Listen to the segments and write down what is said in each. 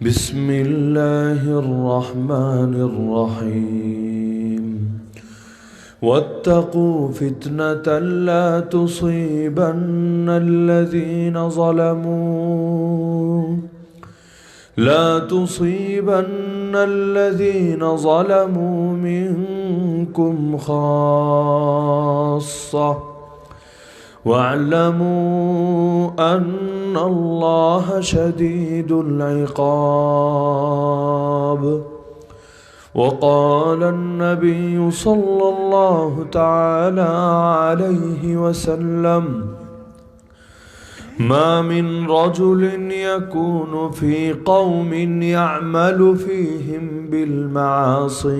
بسم الله الرحمن الرحيم. واتقوا فتنة لا تصيبن الذين ظلموا. لا تصيبن الذين ظلموا منكم خاصة. واعلموا أن الله شديد العقاب. وقال النبي صلى الله تعالى عليه وسلم ما من رجل يكون في قوم يعمل فيهم بالمعاصي.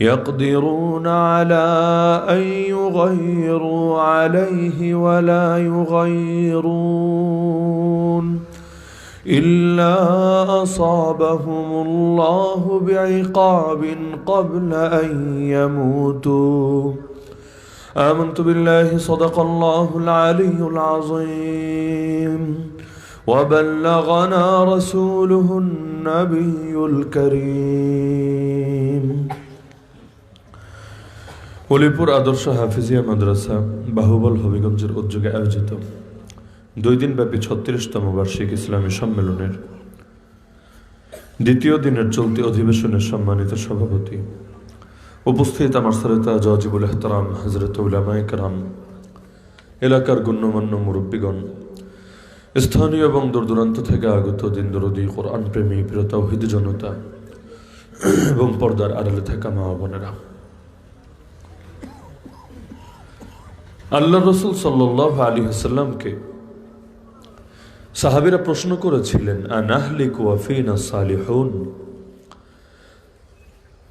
يقدرون على أن يغيروا عليه ولا يغيرون إلا أصابهم الله بعقاب قبل أن يموتوا. آمنت بالله صدق الله العلي العظيم. وبلغنا رسوله النبي الكريم. হলিপুর আদর্শ হাফিজিয়া মাদ্রাসা বাহুবল হবিগঞ্জের উদ্যোগে আয়োজিত দুই দিনব্যাপী ছত্রিশতম বার্ষিক ইসলামী সম্মেলনের দ্বিতীয় দিনের চলতি অধিবেশনের সম্মানিত সভাপতি উপস্থিত আমার সরেতা জজিবুল এহতারাম হজরত উলামায় কারাম এলাকার গণ্যমান্য মুরব্বীগণ, স্থানীয় এবং দূর দূরান্ত থেকে আগত দিন দরদি কোরআন প্রেমী প্রিয়তা জনতা এবং পর্দার আড়ালে থাকা মা বোনেরা। আল্লাহ রসুল সাল্লাহ আলী হাসাল্লামকে সাহাবিরা প্রশ্ন করেছিলেন, আনাহলিক ওয়াফিনা সালিহুন?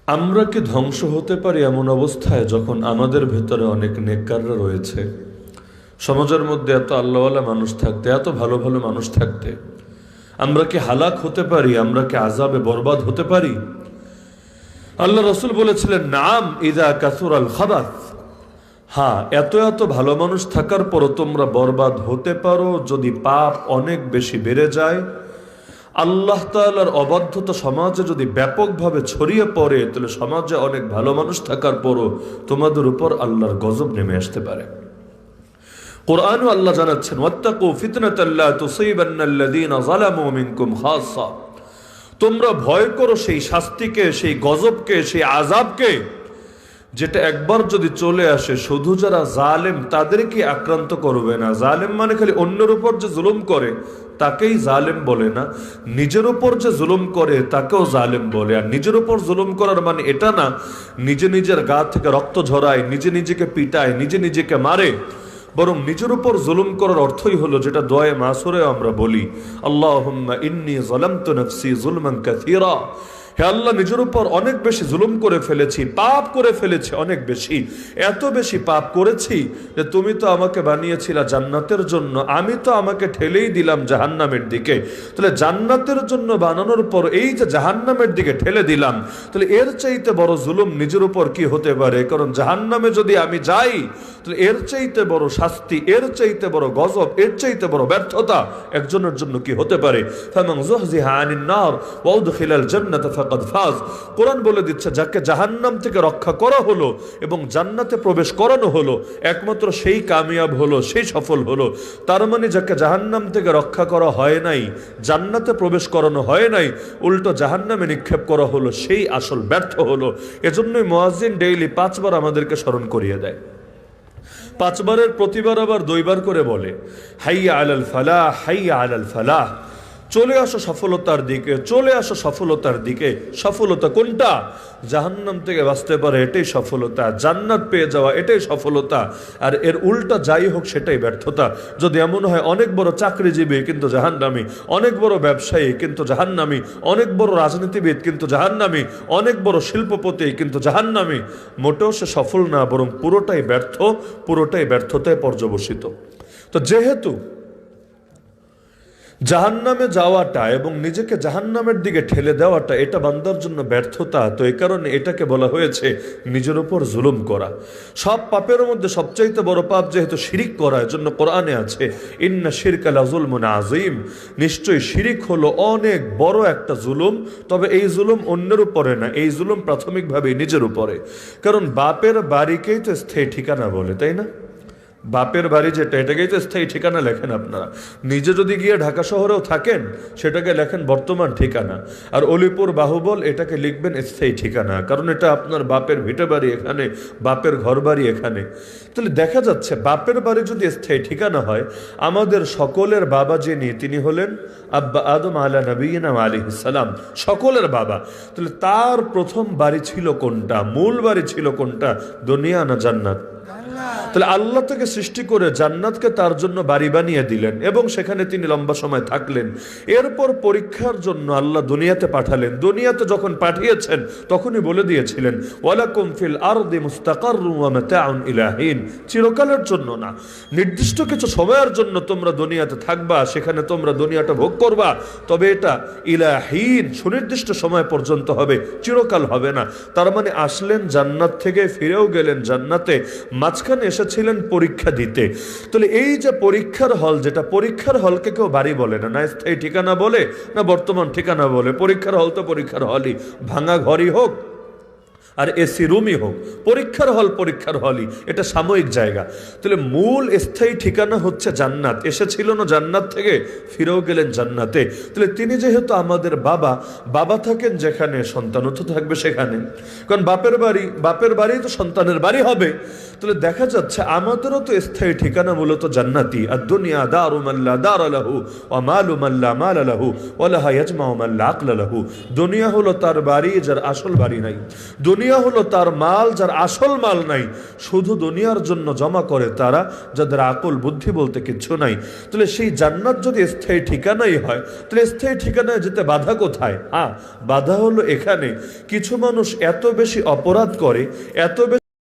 আমরা কি ধ্বংস হতে পারি এমন অবস্থায় যখন আমাদের ভেতরে অনেক নেককাররা রয়েছে? সমাজের মধ্যে এত আল্লাহওয়ালা মানুষ থাকতে, এত ভালো ভালো মানুষ থাকতে, আমরা কি হালাক হতে পারি? আমরা কি আজাবে বরবাদ হতে পারি? আল্লাহ রসুল বলেছিলেন, নাম ইদা কাসুর আল খাবাত হ্যাঁ এত এত ভালো মানুষ থাকার পরও তোমরা বরবাদ হতে পারো যদি পাপ অনেক বেশি বেড়ে যায়। আল্লাহ তালার অবাধ্যতা সমাজে যদি ব্যাপকভাবে ছড়িয়ে পড়ে, তাহলে সমাজে অনেক ভালো মানুষ থাকার পরও তোমাদের উপর আল্লাহর গজব নেমে আসতে পারে। কোরআন আল্লাহ জানাচ্ছেন মিনকুম তোমরা ভয় করো সেই শাস্তিকে, সেই গজবকে, সেই আযাবকে। যেটা একবার যদি চলে আসে, শুধু যারা জালেম তাদেরকে আক্রান্ত করবে না। জালেম মানে খালি অন্যের উপর যে জুলুম করে, তাকেই জালেম বলে না। নিজের উপর যে জুলুম করে, তাকেও জালেম বলে। আর নিজের উপর জুলুম করার মানে এটা না, নিজে নিজের গা থেকে রক্ত ঝরায়, নিজে নিজেকে পিটায়, নিজে নিজেকে মারে। বরং নিজের উপর জুলুম করার অর্থই হলো যেটা দয়ে মাসুরে আমরা বলি আল্লাহ ইন্নি জলামত নফসি জুলমান কাথিরা হে আল্লাহ, নিজের উপর অনেক বেশি জুলুম করে ফেলেছি, পাপ করে ফেলেছি অনেক বেশি। এত বেশি পাপ করেছি যে তুমি তো আমাকে বানিয়েছিলা জান্নাতের জন্য, আমি তো আমাকে ঠেলেই দিলাম জাহান্নামের দিকে। তাহলে জান্নাতের জন্য বানানোর পর এই যে জাহান্নামের দিকে ঠেলে দিলাম, তাহলে এর চাইতে বড় জুলুম নিজের উপর কি হতে পারে? কারণ জাহান্নামে যদি আমি যাই, তাহলে এর চাইতে বড় শাস্তি, এর চাইতে বড় গজব, এর চাইতে বড় ব্যর্থতা একজনের জন্য কি হতে পারে? কোরআন বলে দিচ্ছে, যাকে জাহান্নাম থেকে রক্ষা করা হলো এবং জান্নাতে প্রবেশ করানো হলো, একমাত্র সেই কামিয়াব হলো, সেই সফল হলো। তার মানে যাকে জাহান্নাম থেকে রক্ষা করা হয় নাই, জান্নাতে প্রবেশ করানো হয় নাই, উল্টো জাহান্নামে নিক্ষেপ করা হলো, সেই আসল ব্যর্থ হলো। এজন্যই মোয়াজিন ডেইলি পাঁচবার আমাদেরকে স্মরণ করিয়ে দেয়। পাঁচবারের প্রতিবার আবার দুইবার করে বলে, হাইয়া আলাল ফালাহ, হাইয়া আলাল ফালাহ। চলে আসো সফলতার দিকে, চলে আসো সফলতার দিকে। সফলতা কোনটা? জাহান্নাম থেকে বাঁচতে পারে, এটাই সফলতা। জান্নাত পেয়ে যাওয়া, এটাই সফলতা। আর এর উল্টা যাই হোক, সেটাই ব্যর্থতা। যদি এমন হয়, অনেক বড় চাকরিজীবী কিন্তু জাহান্নামি, অনেক বড় ব্যবসায়ী কিন্তু জাহান্নামি, অনেক বড় রাজনীতিবিদ কিন্তু জাহান্নামি, অনেক বড় শিল্পপতি কিন্তু জাহান্নামি। মোটেও সে সফল না, বরং পুরোটাই ব্যর্থ, পুরোটাই ব্যর্থতায় পর্যবসিত। তো যেহেতু জাহান্নামে যাওয়াটা এবং নিজেকে জাহান্নামের দিকে ঠেলে দেওয়াটা, এটা বান্দার জন্য ব্যর্থতা। তো এই কারণে এটাকে বলা হয়েছে নিজের উপর জুলুম করা। সব পাপের মধ্যে সবচাইতে বড় পাপ যেহেতু শিরিক করা, এজন্য কোরআনে আছে, ইন্না শিরক আলাজুলমুন আজিম নিশ্চয়ই শিরিক হলো অনেক বড় একটা জুলুম, তবে এই জুলুম অন্যের উপরে না, এই জুলুম প্রাথমিকভাবে নিজের উপরে। কারণ বাপের বাড়িকেই তো স্থায়ী ঠিকানা বলে, তাই না? বাপের বাড়ি যেটা এটাকেই তো স্থায়ী ঠিকানা লেখেন আপনারা। নিজে যদি গিয়ে ঢাকা শহরেও থাকেন, সেটাকে লেখেন বর্তমান ঠিকানা। আর অলিপুর বাহুবল এটাকে লিখবেন স্থায়ী ঠিকানা, কারণ এটা আপনার বাপের ভিটে বাড়ি এখানে, বাপের ঘর বাড়ি এখানে। তাহলে দেখা যাচ্ছে, বাপের বাড়ি যদি স্থায়ী ঠিকানা হয়, আমাদের সকলের বাবা যিনি, তিনি হলেন আব্বা আদম আলা নবীনা আলী সালাম। সকলের বাবা। তাহলে তার প্রথম বাড়ি ছিল কোনটা? মূল বাড়ি ছিল কোনটা? দুনিয়া না জান্নাত? তাহলে আল্লাহ থেকে সৃষ্টি করে জান্নাতকে তার জন্য বাড়ি বানিয়ে দিলেন এবং সেখানে তিনি লম্বা সময় থাকলেন। এরপর পরীক্ষার জন্য আল্লাহ দুনিয়াতে পাঠালেন। দুনিয়াতে যখন পাঠিয়েছেন, তখনই বলে দিয়েছিলেন, ওয়ালাকুম ফিল মাতাউন ইলাহিন। চিরকালের জন্য না। নির্দিষ্ট কিছু সময়ের জন্য তোমরা দুনিয়াতে থাকবা, সেখানে তোমরা দুনিয়াটা ভোগ করবা, তবে এটা ইলাহীন, সুনির্দিষ্ট সময় পর্যন্ত হবে, চিরকাল হবে না। তার মানে আসলেন জান্নাত থেকে, ফিরেও গেলেন জান্নাতে, মাঝখানে এসেছিলেন পরীক্ষা দিতে। তাহলে এই যে পরীক্ষার হল, যেটা পরীক্ষার হলকে কেউ বাড়ি বলে না না স্থায়ী ঠিকানা বলে, না বর্তমান ঠিকানা বলে, পরীক্ষার হল তো পরীক্ষার হলই, ভাঙা ঘরই হোক, আর এসি রুমই হোক, পরীক্ষার হল পরীক্ষার হলই, এটা সাময়িক জায়গা। তাহলে মূল স্থায়ী ঠিকানা হচ্ছে জান্নাত, এসেছিল না জান্নাত থেকে, ফিরেও গেলেন জান্নাতে। তাহলে তিনি যেহেতু আমাদের বাবা বাবা থাকেন যেখানে, সন্তানও তো থাকবে সেখানে। কারণ বাপের বাড়ি বাপের বাড়ি তো সন্তানের বাড়ি হবে। তাহলে দেখা যাচ্ছে আমাদেরও তো স্থায়ী ঠিকানা মূলত জান্নাতি। আর দুনিয়া দারু মাল্লা দার আলাহু ও মালু আলাহু ওলাহা আকল আলাহু দুনিয়া হলো তার বাড়ি যার আসল বাড়ি নাই। দুনিয়া হলো তার মাল যার আসল মাল নাই। শুধু দুনিয়ার জন্য জমা করে তারা, যাদের আকল বুদ্ধি বলতে কিচ্ছু নাই। তাহলে সেই জান্নাত যদি স্থায়ী ঠিকানাই হয়, তাহলে স্থায়ী ঠিকানায় যেতে বাধা কোথায়? হ্যাঁ বাধা হলো এখানে। কিছু মানুষ এত বেশি অপরাধ করে, এত বেশি